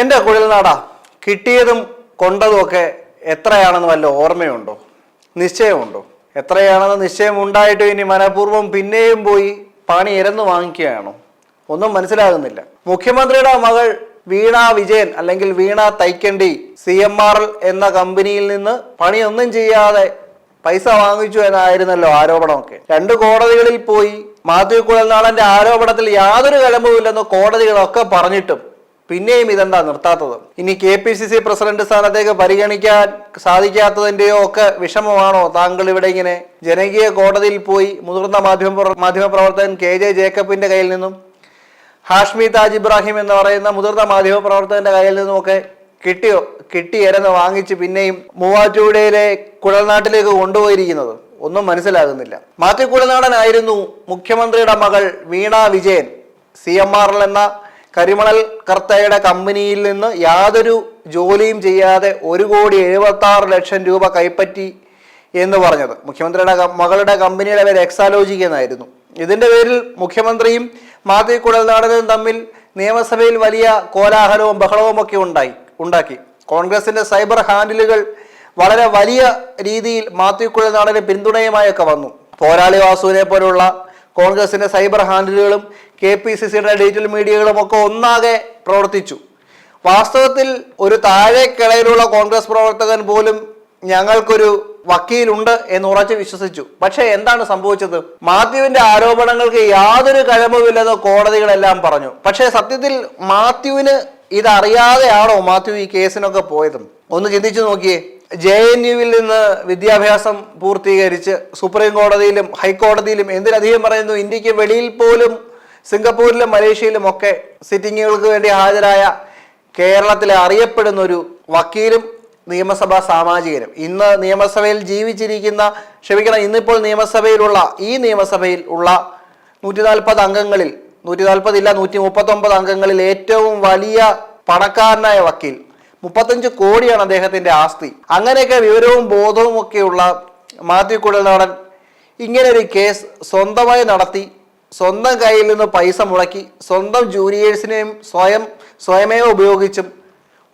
എന്റെ കുഴൽനാടാ കിട്ടിയതും കൊണ്ടതും ഒക്കെ എത്രയാണെന്ന് വല്ല ഓർമ്മയുണ്ടോ? നിശ്ചയമുണ്ടോ? എത്രയാണെന്ന് നിശ്ചയം ഉണ്ടായിട്ട് ഇനി മനഃപൂർവം പിന്നെയും പോയി പണി ഇരന്ന് വാങ്ങിക്കുകയാണോ? ഒന്നും മനസ്സിലാകുന്നില്ല. മുഖ്യമന്ത്രിയുടെ മകൾ വീണ വിജയൻ അല്ലെങ്കിൽ Veena Thaikandi C M R എന്ന കമ്പനിയിൽ നിന്ന് പണിയൊന്നും ചെയ്യാതെ പൈസ വാങ്ങിച്ചു എന്നായിരുന്നല്ലോ ആരോപണമൊക്കെ. രണ്ട് കോടതികളിൽ പോയി മാത്യു കുഴൽനാടന്റെ ആരോപണത്തിൽ യാതൊരു കലമ്പുമില്ലെന്ന് കോടതികളൊക്കെ പറഞ്ഞിട്ടും പിന്നെയും ഇതെന്താ നിർത്താത്തത്? ഇനി K P C C president സ്ഥാനത്തേക്ക് പരിഗണിക്കാൻ സാധിക്കാത്തതിന്റെയോ ഒക്കെ വിഷമമാണോ താങ്കൾ ഇവിടെ ഇങ്ങനെ ജനകീയ കോടതിയിൽ പോയി മുതിർന്ന മാധ്യമ പ്ര- മാധ്യമപ്രവർത്തകൻ കെ ജെ ജേക്കബിന്റെ കയ്യിൽ നിന്നും ഹാഷ്മി താജ് ഇബ്രാഹിം എന്ന് പറയുന്ന മുതിർന്ന മാധ്യമപ്രവർത്തകന്റെ കയ്യിൽ നിന്നുമൊക്കെ കിട്ടിയോ കിട്ടിയരെന്ന് വാങ്ങിച്ച് പിന്നെയും മൂവാറ്റുപുഴയിലെ കുഴൽനാട്ടിലേക്ക് കൊണ്ടുപോയിരിക്കുന്നത്? ഒന്നും മനസ്സിലാകുന്നില്ല. മാത്യു കുഴൽനാടനായിരുന്നു മുഖ്യമന്ത്രിയുടെ മകൾ വീണ വിജയൻ സി എം എന്ന കരിമണൽ കർത്തയുടെ കമ്പനിയിൽ നിന്ന് യാതൊരു ജോലിയും ചെയ്യാതെ ഒരു കോടി എഴുപത്തി ആറ് ലക്ഷം രൂപ കൈപ്പറ്റി എന്ന് പറഞ്ഞത്. മുഖ്യമന്ത്രിയുടെ മകളുടെ കമ്പനിയുടെ പേര് എക്സാലോജിക് എന്നായിരുന്നു. ഇതിന്റെ പേരിൽ മുഖ്യമന്ത്രിയും മാത്യു കുടൽനാടനും തമ്മിൽ നിയമസഭയിൽ വലിയ കോലാഹലവും ബഹളവും ഒക്കെ ഉണ്ടായി ഉണ്ടാക്കി. കോൺഗ്രസിന്റെ സൈബർ ഹാൻഡിലുകൾ വളരെ വലിയ രീതിയിൽ മാത്യു കുഴൽനാടന് പിന്തുണയുമായൊക്കെ വന്നു. പോരാളി വാസുവിനെ പോലുള്ള കോൺഗ്രസിന്റെ സൈബർ ഹാൻഡിലുകളും കെ പി സി സിയുടെ ഡിജിറ്റൽ മീഡിയകളും ഒക്കെ ഒന്നാകെ പ്രവർത്തിച്ചു. വാസ്തവത്തിൽ ഒരു താഴേക്കിടയിലുള്ള കോൺഗ്രസ് പ്രവർത്തകൻ പോലും ഞങ്ങൾക്കൊരു വക്കീലുണ്ട് എന്ന് ഉറച്ചു വിശ്വസിച്ചു. പക്ഷേ എന്താണ് സംഭവിച്ചത്? മാത്യുവിന്റെ ആരോപണങ്ങൾക്ക് യാതൊരു കഴമ്പുമില്ലെന്ന് കോടതികളെല്ലാം പറഞ്ഞു. പക്ഷേ സത്യത്തിൽ മാത്യുവിന് ഇതറിയാതെയാണോ മാത്യു ഈ കേസിനൊക്കെ പോയതും? ഒന്ന് ചിന്തിച്ചു നോക്കിയേ. ജെ എൻ യുവിൽ നിന്ന് വിദ്യാഭ്യാസം പൂർത്തീകരിച്ച് സുപ്രീം കോടതിയിലും ഹൈക്കോടതിയിലും എന്തിനധികം പറയുന്നു ഇന്ത്യയ്ക്ക് വെളിയിൽ പോലും സിംഗപ്പൂരിലും മലേഷ്യയിലും ഒക്കെ സിറ്റിങ്ങുകൾക്ക് വേണ്ടി ഹാജരായ കേരളത്തിലെ അറിയപ്പെടുന്ന ഒരു വക്കീലും നിയമസഭാ സാമാജികനും. ഇന്ന് നിയമസഭയിൽ ജീവിച്ചിരിക്കുന്ന ക്ഷമിക്കണം ഇന്നിപ്പോൾ നിയമസഭയിലുള്ള ഈ നിയമസഭയിൽ ഉള്ള നൂറ്റി നാൽപ്പത് അംഗങ്ങളിൽ നൂറ്റി നാൽപ്പതില്ല നൂറ്റി മുപ്പത്തൊമ്പത് അംഗങ്ങളിൽ ഏറ്റവും വലിയ പണക്കാരനായ വക്കീൽ മുപ്പത്തഞ്ച് കോടിയാണ് അദ്ദേഹത്തിന്റെ ആസ്തി. അങ്ങനെയൊക്കെ വിവരവും ബോധവും ഒക്കെയുള്ള മാത്യു കുടൽനാടൻ ഇങ്ങനൊരു കേസ് സ്വന്തമായി നടത്തി സ്വന്തം കയ്യിൽ നിന്ന് പൈസ മുടക്കി സ്വന്തം ജൂനിയേഴ്സിനെയും സ്വയം സ്വയമേവ ഉപയോഗിച്ചും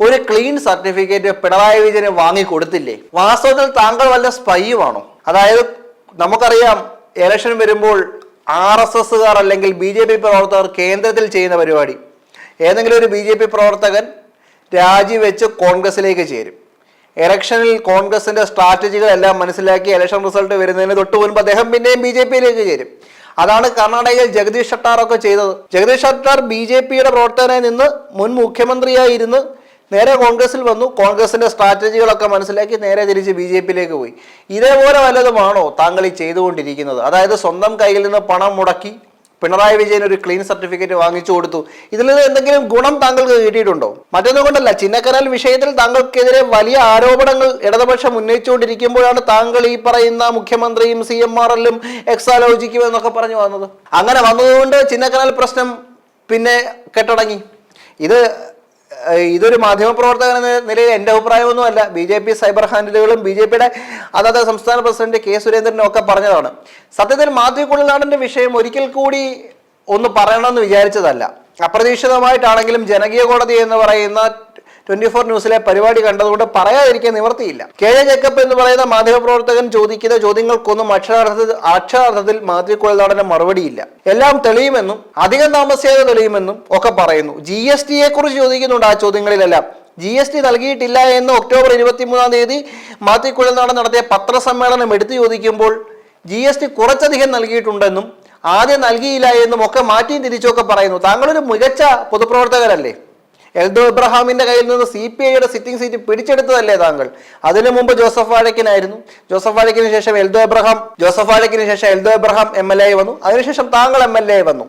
ഒരു ക്ലീൻ സർട്ടിഫിക്കറ്റ് പിണറായി വിജയന് വാങ്ങിക്കൊടുത്തില്ലേ? വാസ്തവത്തിൽ താങ്കൾ വല്ല സ്പൈയുമാണോ? അതായത് നമുക്കറിയാം ഇലക്ഷൻ വരുമ്പോൾ ആർ എസ് എസ്സുകാർ അല്ലെങ്കിൽ ബി ജെ പി പ്രവർത്തകർ കേന്ദ്രത്തിൽ ചെയ്യുന്ന പരിപാടി. ഏതെങ്കിലും ഒരു ബി ജെ പി പ്രവർത്തകൻ രാജിവെച്ച് കോൺഗ്രസിലേക്ക് ചേരും. ഇലക്ഷനിൽ കോൺഗ്രസിന്റെ സ്ട്രാറ്റജികൾ എല്ലാം മനസ്സിലാക്കി ഇലക്ഷൻ റിസൾട്ട് വരുന്നതിന് തൊട്ട് മുൻപ് അദ്ദേഹം പിന്നെയും ബി ജെ പിയിലേക്ക് ചേരും. അതാണ് കർണാടകയിൽ ജഗദീഷ് ഷട്ടാർ ഒക്കെ ചെയ്തത്. ജഗദീഷ് ഷട്ടാർ ബി ജെ പിയുടെ പ്രവർത്തകനായി നിന്ന് മുൻ മുഖ്യമന്ത്രിയായിരുന്നു. നേരെ കോൺഗ്രസിൽ വന്നു. കോൺഗ്രസിന്റെ സ്ട്രാറ്റജികളൊക്കെ മനസ്സിലാക്കി നേരെ തിരിച്ച് ബി ജെ പിയിലേക്ക് പോയി. ഇതേപോലെ വല്ലതുമാണോ താങ്കൾ ഈ ചെയ്തുകൊണ്ടിരിക്കുന്നത്? അതായത് സ്വന്തം കയ്യിൽ നിന്ന് പണം മുടക്കി പിണറായി വിജയൻ ഒരു ക്ലീൻ സർട്ടിഫിക്കറ്റ് വാങ്ങിച്ചു കൊടുത്തു. ഇതിൽ എന്തെങ്കിലും ഗുണം താങ്കൾക്ക് കിട്ടിയിട്ടുണ്ടോ? മറ്റൊന്നും കൊണ്ടല്ല ചിന്നക്കനാൽ വിഷയത്തിൽ താങ്കൾക്കെതിരെ വലിയ ആരോപണങ്ങൾ ഇടതുപക്ഷം ഉന്നയിച്ചുകൊണ്ടിരിക്കുമ്പോഴാണ് താങ്കൾ ഈ പറയുന്ന മുഖ്യമന്ത്രിയും സി എം ആർ എല്ലും എക്സാലോചിക്കും എന്നൊക്കെ പറഞ്ഞു വന്നത്. അങ്ങനെ വന്നതുകൊണ്ട് ചിന്നക്കനാൽ പ്രശ്നം പിന്നെ കെട്ടടങ്ങി. ഇത് ഇതൊരു മാധ്യമപ്രവർത്തകൻ എന്ന നിലയിൽ എന്റെ അഭിപ്രായമൊന്നുമല്ല. ബി ജെ പി സൈബർ ഹാൻഡിലുകളും ബി ജെ പിയുടെ അതാത് സംസ്ഥാന പ്രസിഡന്റ് കെ സുരേന്ദ്രനും ഒക്കെ പറഞ്ഞതാണ്. സത്യത്തിൽ മാത്യു വിഷയം ഒരിക്കൽ കൂടി ഒന്ന് പറയണമെന്ന് വിചാരിച്ചതല്ല. അപ്രതീക്ഷിതമായിട്ടാണെങ്കിലും ജനകീയ കോടതി എന്ന് പറയുന്ന ട്വന്റി ഫോർ ന്യൂസിലെ പരിപാടി കണ്ടതുകൊണ്ട് പറയാതിരിക്കാൻ നിവർത്തിയില്ല കെ ജെ ജേക്കബ് എന്ന് പറയുന്ന മാധ്യമപ്രവർത്തകൻ ചോദിക്കുന്ന ചോദ്യങ്ങൾക്കൊന്നും അക്ഷരാർത്ഥത്തിൽ അക്ഷരാർത്ഥത്തിൽ മാത്യു മറുപടിയില്ല. എല്ലാം തെളിയുമെന്നും അധികം താമസിയാതെ തെളിയുമെന്നും ഒക്കെ പറയുന്നു. ജി എസ് ടിയെ കുറിച്ച് ചോദിക്കുന്നുണ്ട് ആ ചോദ്യങ്ങളിലെല്ലാം. ജി എസ് ടി നൽകിയിട്ടില്ല എന്ന് ഒക്ടോബർ ഇരുപത്തിമൂന്നാം തീയതി മാത്യു കുഴൽനാടൻ നടത്തിയ പത്രസമ്മേളനം എടുത്തു ചോദിക്കുമ്പോൾ ജി എസ് ടി കുറച്ചധികം നൽകിയിട്ടുണ്ടെന്നും ആദ്യം നൽകിയില്ല എന്നും ഒക്കെ മാറ്റിയും തിരിച്ചൊക്കെ പറയുന്നു. താങ്കളൊരു മികച്ച പൊതുപ്രവർത്തകരല്ലേ? എൽദോ ഇബ്രഹാമിന്റെ കയ്യിൽ നിന്ന് സി പി ഐയുടെ സിറ്റിംഗ് സീറ്റ് പിടിച്ചെടുത്തതല്ലേ താങ്കൾ? അതിനു മുമ്പ് ജോസഫ് വാഴക്കിനായിരുന്നു ജോസഫ് വാഴക്കിന് ശേഷം എൽദോ എബ്രഹാം ജോസഫ് വാഴക്കിന് ശേഷം Eldho Abraham M L A വന്നു. അതിനുശേഷം താങ്കൾ എം എൽ എ വന്നു.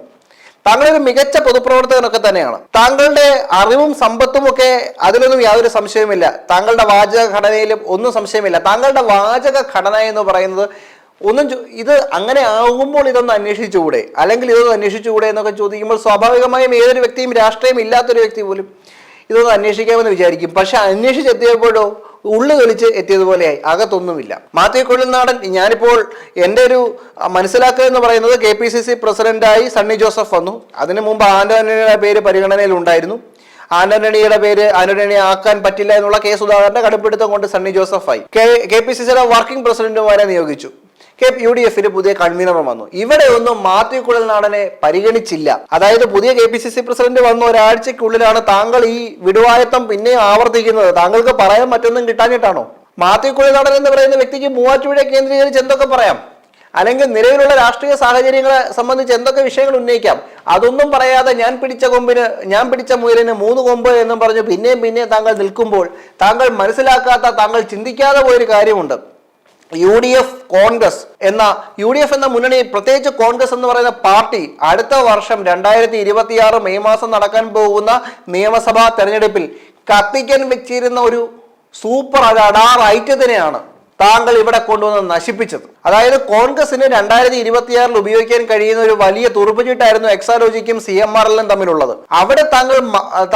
താങ്കളൊരു മികച്ച പൊതുപ്രവർത്തകനൊക്കെ തന്നെയാണ്. താങ്കളുടെ അറിവും സമ്പത്തും ഒക്കെ അതിലൊന്നും യാതൊരു സംശയവുമില്ല. താങ്കളുടെ വാചക ഘടനയിലും ഒന്നും സംശയമില്ല. താങ്കളുടെ വാചക ഘടന എന്ന് പറയുന്നത് ഒന്നും ഇത് അങ്ങനെ ആകുമ്പോൾ ഇതൊന്ന് അന്വേഷിച്ചുകൂടെ? അല്ലെങ്കിൽ ഇതൊന്ന് അന്വേഷിച്ചുകൂടെ എന്നൊക്കെ ചോദിക്കുമ്പോൾ സ്വാഭാവികമായും ഏതൊരു വ്യക്തിയും രാഷ്ട്രീയം ഇല്ലാത്തൊരു വ്യക്തി പോലും ഇതൊന്ന് അന്വേഷിക്കാമെന്ന് വിചാരിക്കും. പക്ഷെ അന്വേഷിച്ചെത്തിയപ്പോഴോ ഉള്ളു കളിച്ച് എത്തിയതുപോലെയായി. അകത്തൊന്നുമില്ല. മാത്യു കൊഴിൽനാടൻ ഞാനിപ്പോൾ എന്റെ ഒരു മനസ്സിലാക്കുക എന്ന് പറയുന്നത് കെ പി സി സി പ്രസിഡന്റായി സണ്ണി ജോസഫ് വന്നു. അതിനു മുമ്പ് ആന്റണിയുടെ പേര് പരിഗണനയിൽ ഉണ്ടായിരുന്നു. ആന്റണിയുടെ പേര് ആന്റണിയെ ആക്കാൻ പറ്റില്ല എന്നുള്ള കെ സുധാകരന്റെ കടുപ്പിടുത്തം കൊണ്ട് സണ്ണി ജോസഫായി. കെ പി സി സിയുടെ വർക്കിംഗ് പ്രസിഡന്റുമാരെ നിയോഗിച്ചു. കെ യു ഡി എഫിന് പുതിയ കൺവീനർ വന്നു. ഇവിടെ ഒന്നും മാത്യു കുഴൽനാടനെ പരിഗണിച്ചില്ല. അതായത് പുതിയ K P C C president വന്ന ഒരാഴ്ചക്കുള്ളിലാണ് താങ്കൾ ഈ വിടുവായത്തം പിന്നെ ആവർത്തിക്കുന്നത്. താങ്കൾക്ക് പറയാൻ മറ്റൊന്നും കിട്ടാഞ്ഞിട്ടാണോ? മാത്യു കുഴൽനാടൻ എന്ന് പറയുന്ന വ്യക്തിക്ക് മൂവാറ്റുപുഴ കേന്ദ്രീകരിച്ച് എന്തൊക്കെ പറയാം? അല്ലെങ്കിൽ നിലവിലുള്ള രാഷ്ട്രീയ സാഹചര്യങ്ങളെ സംബന്ധിച്ച് എന്തൊക്കെ വിഷയങ്ങൾ ഉന്നയിക്കാം? അതൊന്നും പറയാതെ ഞാൻ പിടിച്ച കൊമ്പിന് ഞാൻ പിടിച്ച മുയലിന് മൂന്ന് കൊമ്പ് എന്നും പറഞ്ഞ് പിന്നെയും പിന്നെയും താങ്കൾ നിൽക്കുമ്പോൾ താങ്കൾ മനസ്സിലാക്കാത്ത താങ്കൾ ചിന്തിക്കാതെ പോയൊരു കാര്യമുണ്ട്. യു ഡി എഫ് കോൺഗ്രസ് എന്ന യു ഡി എഫ് എന്ന മുന്നണി പ്രത്യേകിച്ച് കോൺഗ്രസ് എന്ന് പറയുന്ന പാർട്ടി അടുത്ത വർഷം രണ്ടായിരത്തി ഇരുപത്തിയാറ് മെയ് മാസം നടക്കാൻ പോകുന്ന നിയമസഭാ തെരഞ്ഞെടുപ്പിൽ കത്തിക്കാൻ വെച്ചിരുന്ന ഒരു സൂപ്പർ അഡാർ ഐറ്റത്തിനെയാണ് താങ്കൾ ഇവിടെ കൊണ്ടുവന്ന് നശിപ്പിച്ചത്. അതായത് കോൺഗ്രസിന് രണ്ടായിരത്തി ഇരുപത്തിയാറിൽ ഉപയോഗിക്കാൻ കഴിയുന്ന ഒരു വലിയ തുറുപ്പുചീട്ടായിരുന്നു എക്സാലോജിക്കും സി എം ആർ എല്ലും തമ്മിലുള്ളത്. അവിടെ താങ്കൾ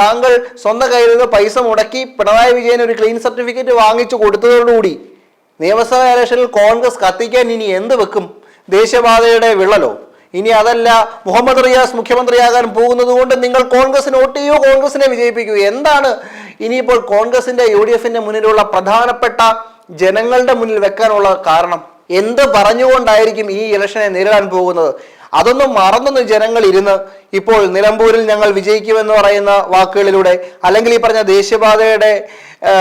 താങ്കൾ സ്വന്തം കയ്യിൽ നിന്ന് പൈസ മുടക്കി പിണറായി വിജയൻ ഒരു ക്ലീൻ സർട്ടിഫിക്കറ്റ് വാങ്ങിച്ചു കൊടുത്തതോടുകൂടി നിയമസഭാ ഇലക്ഷനിൽ കോൺഗ്രസ് കത്തിക്കാൻ ഇനി എന്ത് വെക്കും? ദേശീയപാതയുടെ വിള്ളലോ? ഇനി അതല്ല മുഹമ്മദ് റിയാസ് മുഖ്യമന്ത്രിയാകാൻ പോകുന്നത് കൊണ്ട് നിങ്ങൾ കോൺഗ്രസിന് വോട്ട് ചെയ്യൂ കോൺഗ്രസിനെ വിജയിപ്പിക്കൂ എന്താണ് ഇനിയിപ്പോൾ കോൺഗ്രസിന്റെ യു ഡി എഫിന്റെ മുന്നിലുള്ള പ്രധാനപ്പെട്ട ജനങ്ങളുടെ മുന്നിൽ വെക്കാനുള്ള കാരണം? എന്ത് പറഞ്ഞുകൊണ്ടായിരിക്കും ഈ ഇലക്ഷനെ നേരിടാൻ പോകുന്നത്? അതൊന്നും മറന്നൊന്ന് ജനങ്ങൾ ഇരുന്ന് ഇപ്പോൾ നിലമ്പൂരിൽ ഞങ്ങൾ വിജയിക്കുമെന്ന് പറയുന്ന വാക്കുകളിലൂടെ അല്ലെങ്കിൽ ഈ പറഞ്ഞ ദേശീയപാതയുടെ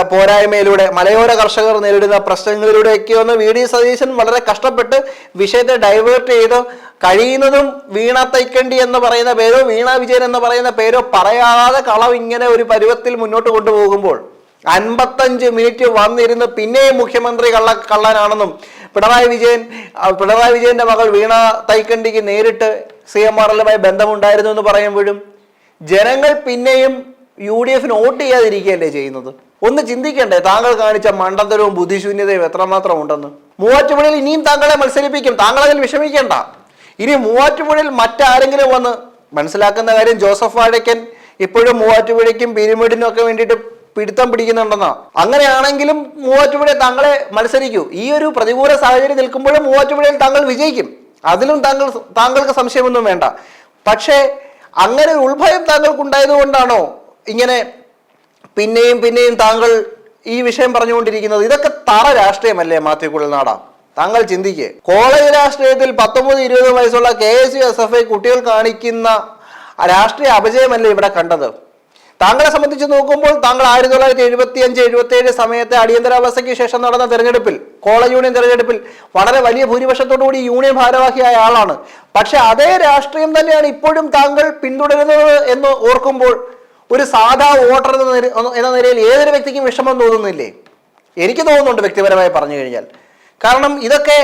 പോരായ്മയിലൂടെ മലയോര കർഷകർ നേരിടുന്ന പ്രശ്നങ്ങളിലൂടെയൊക്കെ ഒന്ന് വി ഡി സതീശൻ വളരെ കഷ്ടപ്പെട്ട് വിഷയത്തെ ഡൈവേർട്ട് ചെയ്ത് കഴിയുന്നതും വീണ തൈക്കണ്ടി എന്ന് പറയുന്ന പേരോ വീണ വിജയൻ എന്ന് പറയുന്ന പേരോ പറയാതെ കളം ഇങ്ങനെ ഒരു പരുവത്തിൽ മുന്നോട്ട് കൊണ്ടുപോകുമ്പോൾ അൻപത്തഞ്ച് മിനിറ്റ് വന്നിരുന്ന് പിന്നെയും മുഖ്യമന്ത്രി കള്ള കള്ളനാണെന്നും പിണറായി വിജയൻ പിണറായി വിജയന്റെ മകൾ വീണ തൈക്കണ്ടിക്ക് നേരിട്ട് സി എം ആർ എല്ലുമായി ബന്ധമുണ്ടായിരുന്നു എന്ന് പറയുമ്പോഴും ജനങ്ങൾ പിന്നെയും യു ഡി എഫിന് വോട്ട് ചെയ്യാതിരിക്കുകയല്ലേ ചെയ്യുന്നത്? ഒന്ന് ചിന്തിക്കണ്ടേ താങ്കൾ കാണിച്ച മണ്ടന്തരവും ബുദ്ധിശൂന്യതയും എത്രമാത്രം ഉണ്ടെന്ന്? മൂവാറ്റുപുഴയിൽ ഇനിയും താങ്കളെ മത്സരിപ്പിക്കും താങ്കൾ അതിൽ വിഷമിക്കേണ്ട. ഇനി മൂവാറ്റുപുഴയിൽ മറ്റാരെങ്കിലും വന്ന് മനസ്സിലാക്കുന്ന കാര്യം ജോസഫ് വാഴക്കൻ ഇപ്പോഴും മൂവാറ്റുപുഴയ്ക്കും പിരിമിഡിനും ഒക്കെ വേണ്ടിയിട്ട് പിടുത്തം പിടിക്കുന്നുണ്ടെന്നാ. അങ്ങനെയാണെങ്കിലും മൂവാറ്റുപുഴ താങ്കളെ മത്സരിക്കൂ. ഈ ഒരു പ്രതികൂല സാഹചര്യം നിൽക്കുമ്പോഴും മൂവാറ്റുപുഴയിൽ താങ്കൾ വിജയിക്കും. അതിലും താങ്കൾ താങ്കൾക്ക് സംശയമൊന്നും വേണ്ട. പക്ഷേ അങ്ങനെ ഒരു ഉൾഭയം താങ്കൾക്ക് ഉണ്ടായത് കൊണ്ടാണോ ഇങ്ങനെ പിന്നെയും പിന്നെയും താങ്കൾ ഈ വിഷയം പറഞ്ഞുകൊണ്ടിരിക്കുന്നത് ഇതൊക്കെ തറ രാഷ്ട്രീയമല്ലേ മാത്യു കുഴൽനാടാ? താങ്കൾ ചിന്തിക്കേ. കോളേജ് രാഷ്ട്രീയത്തിൽ പത്തൊമ്പത് ഇരുപത് വയസ്സുള്ള K S U S F I കുട്ടികൾ കാണിക്കുന്ന രാഷ്ട്രീയ അപജയമല്ലേ ഇവിടെ കണ്ടത്? താങ്കളെ സംബന്ധിച്ച് നോക്കുമ്പോൾ താങ്കൾ ആയിരത്തി തൊള്ളായിരത്തി എഴുപത്തി അഞ്ച് എഴുപത്തി ഏഴ് സമയത്തെ അടിയന്തരാവസ്ഥയ്ക്ക് ശേഷം നടന്ന തെരഞ്ഞെടുപ്പിൽ കോളേജ് യൂണിയൻ തെരഞ്ഞെടുപ്പിൽ വളരെ വലിയ ഭൂരിപക്ഷത്തോടു കൂടി യൂണിയൻ ഭാരവാഹിയായ ആളാണ്. പക്ഷെ അതേ രാഷ്ട്രീയം തന്നെയാണ് ഇപ്പോഴും താങ്കൾ പിന്തുടരുന്നത് എന്ന് ഓർക്കുമ്പോൾ ഒരു സാധാ വോട്ടർ എന്ന നിലയിൽ ഏതൊരു വ്യക്തിക്കും വിഷമം തോന്നുന്നില്ലേ? എനിക്ക് തോന്നുന്നുണ്ട് വ്യക്തിപരമായി പറഞ്ഞു കഴിഞ്ഞാൽ. കാരണം ഇതൊക്കെ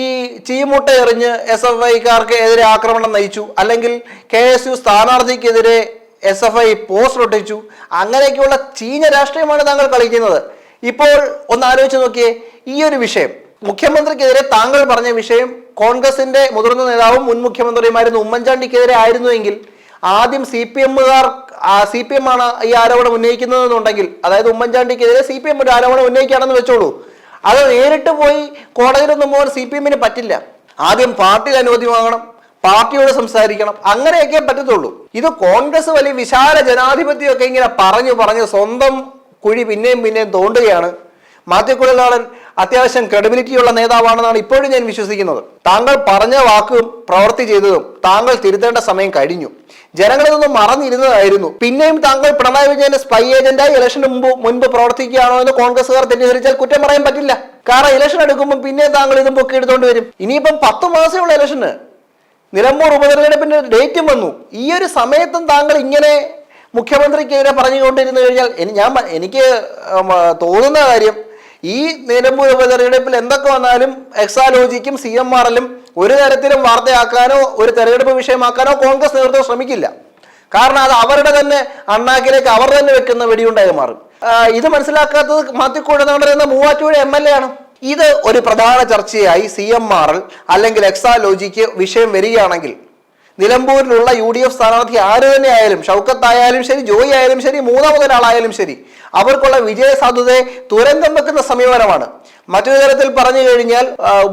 ഈ ചീമുട്ട എറിഞ്ഞ് എസ് എഫ് ഐക്കാർക്ക് എതിരെ ആക്രമണം നയിച്ചു. അല്ലെങ്കിൽ കെ എസ് യു സ്ഥാനാർത്ഥിക്കെതിരെ എസ് എഫ് ഐ പോസ്റ്റർ ഒട്ടിച്ചു. അങ്ങനെയൊക്കെയുള്ള ചീഞ്ഞ രാഷ്ട്രീയമാണ് താങ്കൾ കളിക്കുന്നത്. ഇപ്പോൾ ഒന്ന് ആലോചിച്ച് നോക്കിയേ ഈ ഒരു വിഷയം മുഖ്യമന്ത്രിക്കെതിരെ താങ്കൾ പറഞ്ഞ വിഷയം കോൺഗ്രസിന്റെ മുതിർന്ന നേതാവും മുൻ മുഖ്യമന്ത്രിയുമായിരുന്നു ഉമ്മൻചാണ്ടിക്കെതിരെ ആയിരുന്നുവെങ്കിൽ ആദ്യം സി പി എമ്മുകാർ സി പി എം ആണ് ഈ ആരോപണം ഉന്നയിക്കുന്നതെന്നുണ്ടെങ്കിൽ അതായത് ഉമ്മൻചാണ്ടിക്കെതിരെ സി പി എം ഒരു ആരോപണം ഉന്നയിക്കുകയാണെന്ന് വെച്ചോളൂ. അത് നേരിട്ട് പോയി കോടതിയിലൊന്നും പോകാൻ സി പി എമ്മിന് പറ്റില്ല. ആദ്യം പാർട്ടിയിൽ അനുമതി വാങ്ങണം പാർട്ടിയോട് സംസാരിക്കണം അങ്ങനെയൊക്കെ പറ്റത്തുള്ളൂ. ഇത് കോൺഗ്രസ് വലിയ വിശാല ജനാധിപത്യമൊക്കെ ഇങ്ങനെ പറഞ്ഞു പറഞ്ഞ് സ്വന്തം കുഴി പിന്നെയും പിന്നെയും തോണ്ടുകയാണ്. മാത്യു കുഴലാളൻ അത്യാവശ്യം ക്രെഡിബിലിറ്റിയുള്ള നേതാവാണെന്നാണ് ഇപ്പോഴും ഞാൻ വിശ്വസിക്കുന്നത്. താങ്കൾ പറഞ്ഞ വാക്കും പ്രവൃത്തി ചെയ്തതും താങ്കൾ തിരുത്തേണ്ട സമയം കഴിഞ്ഞു. ജനങ്ങളിൽ നിന്നും മറന്നിരുന്നതായിരുന്നു. പിന്നെയും താങ്കൾ പിണറായി വിജയന്റെ സ്പൈ ഏജന്റായി ഇലക്ഷന് മുമ്പ് മുൻപ് പ്രവർത്തിക്കുകയാണോ എന്ന് കോൺഗ്രസ്സുകാർ തെറ്റിദ്ധരിച്ചാൽ കുറ്റം പറയാൻ പറ്റില്ല. കാരണം ഇലക്ഷൻ എടുക്കുമ്പോൾ പിന്നെ താങ്കൾ ഇതും പൊക്കി എടുത്തോണ്ട് വരും. ഇനിയിപ്പം പത്ത് മാസമുള്ള ഇലക്ഷന് നിലമ്പൂർ ഉപതെരഞ്ഞെടുപ്പിന്റെ ഡേറ്റും വന്നു. ഈ ഒരു സമയത്തും താങ്കൾ ഇങ്ങനെ മുഖ്യമന്ത്രിക്കെതിരെ പറഞ്ഞുകൊണ്ടിരുന്നു കഴിഞ്ഞാൽ ഞാൻ എനിക്ക് തോന്നുന്ന കാര്യം ഈ നിലമ്പൂർ ഉപതെരഞ്ഞെടുപ്പിൽ എന്തൊക്കെ വന്നാലും എക്സാലോജിക്കും സി എം എല്ലും ഒരു തരത്തിലും വാർത്തയാക്കാനോ ഒരു തെരഞ്ഞെടുപ്പ് വിഷയമാക്കാനോ കോൺഗ്രസ് നേതൃത്വം ശ്രമിക്കില്ല. കാരണം അത് അവരുടെ തന്നെ അണ്ണാക്കിലേക്ക് അവർ തന്നെ വെക്കുന്ന വെടിയുണ്ടായി മാറും. ഇത് മനസ്സിലാക്കാത്തത് മാത്തിക്കൂടുന്നവർ എന്ന മൂവാറ്റുപുഴ എം എൽ എ ആണ്. ഇത് ഒരു പ്രധാന ചർച്ചയായി സി എം ആർ എൽ അല്ലെങ്കിൽ എക്സാലോജിക്ക് വിഷയം വരികയാണെങ്കിൽ നിലമ്പൂരിലുള്ള യു ഡി എഫ് സ്ഥാനാർത്ഥി ആര് തന്നെ ആയാലും ഷൗക്കത്ത് ആയാലും ശരി ജോയി ആയാലും ശരി മൂന്നാമതൊരാളായാലും ശരി അവർക്കുള്ള വിജയ സാധ്യതയെ തുരങ്കം വെക്കുന്ന സമീപനമാണ്. മറ്റൊരു തരത്തിൽ പറഞ്ഞു കഴിഞ്ഞാൽ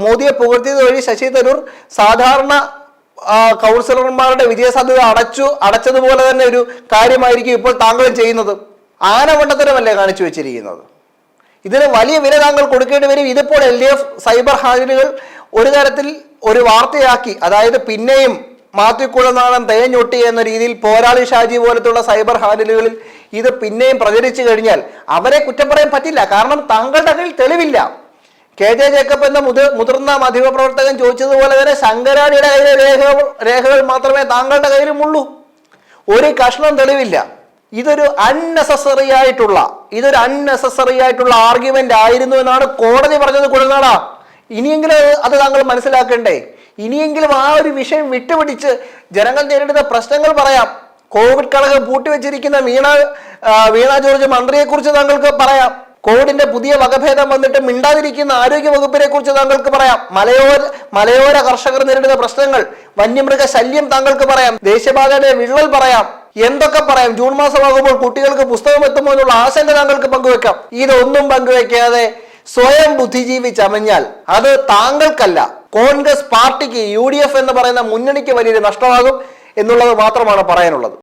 മോദിയെ പുകഴ്ത്തിയത് വഴി ശശി തരൂർ സാധാരണ കൗൺസിലർമാരുടെ വിജയസാധ്യത അടച്ചു അടച്ചതുപോലെ തന്നെ ഒരു കാര്യമായിരിക്കും ഇപ്പോൾ താങ്കളും ചെയ്യുന്നത്. ആനവണ്ടത്തരമല്ലേ കാണിച്ചു വെച്ചിരിക്കുന്നത്? ഇതിന് വലിയ വില താങ്കൾ കൊടുക്കേണ്ടി വരും. ഇതിപ്പോൾ എൽ ഡി എഫ് സൈബർ ഹാജരുകൾ ഒരു തരത്തിൽ ഒരു വാർത്തയാക്കി അതായത് പിന്നെയും മാത്യുക്കുളനാടൻ തേഞ്ഞൊട്ടി എന്ന രീതിയിൽ പോരാളി ഷാജി പോലത്തുള്ള സൈബർ ഹാൻഡിലുകളിൽ ഇത് പിന്നെയും പ്രചരിച്ചു കഴിഞ്ഞാൽ അവരെ കുറ്റം പറയാൻ പറ്റില്ല. കാരണം താങ്കളുടെ കയ്യിൽ തെളിവില്ല. കെ ജെ ജേക്കബ് എന്ന മുതിർ മുതിർന്ന മാധ്യമപ്രവർത്തകൻ ചോദിച്ചതുപോലെ തന്നെ ശങ്കരാടിയുടെ കയ്യിലെ രേഖകൾ രേഖകൾ മാത്രമേ താങ്കളുടെ കയ്യിലുമുള്ളൂ. ഒരു കഷ്ണം തെളിവില്ല. ഇതൊരു അൺനെസസറി ആയിട്ടുള്ള ഇതൊരു അൺനെസസറി ആയിട്ടുള്ള ആർഗ്യുമെന്റ് ആയിരുന്നു എന്നാണ് കോടതി പറഞ്ഞത് കുഴൽനാടാ ഇനിയെങ്കിലും അത് താങ്കൾ മനസ്സിലാക്കണ്ടേ? ഇനിയെങ്കിലും ആ ഒരു വിഷയം വിട്ടുപിടിച്ച് ജനങ്ങൾ നേരിടുന്ന പ്രശ്നങ്ങൾ പറയാം. കോവിഡ് കണക്ക് പൂട്ടിവെച്ചിരിക്കുന്ന വീണ വീണ ജോർജ് മന്ത്രിയെ കുറിച്ച് താങ്കൾക്ക് പറയാം. കോവിഡിന്റെ പുതിയ വകഭേദം വന്നിട്ട് മിണ്ടാതിരിക്കുന്ന ആരോഗ്യ വകുപ്പിനെ കുറിച്ച് താങ്കൾക്ക് പറയാം. മലയോര മലയോര കർഷകർ നേരിടുന്ന പ്രശ്നങ്ങൾ വന്യമൃഗ ശല്യം താങ്കൾക്ക് പറയാം. ദേശീയപാതയുടെ വിള്ളൽ പറയാം. എന്തൊക്കെ പറയാം? ജൂൺ മാസമാകുമ്പോൾ കുട്ടികൾക്ക് പുസ്തകം എത്തുമോ എന്നുള്ള ആശങ്ക താങ്കൾക്ക് പങ്കുവെക്കാം. ഇതൊന്നും പങ്കുവെക്കാതെ സ്വയം ബുദ്ധിജീവി ചമഞ്ഞാൽ അത് താങ്കൾക്കല്ല കോൺഗ്രസ് പാർട്ടിക്ക് യു ഡി എഫ് എന്ന് പറയുന്ന മുന്നണിക്ക് വലിയൊരു നഷ്ടമാകും എന്നുള്ളത് മാത്രമാണ് പറയാനുള്ളത്.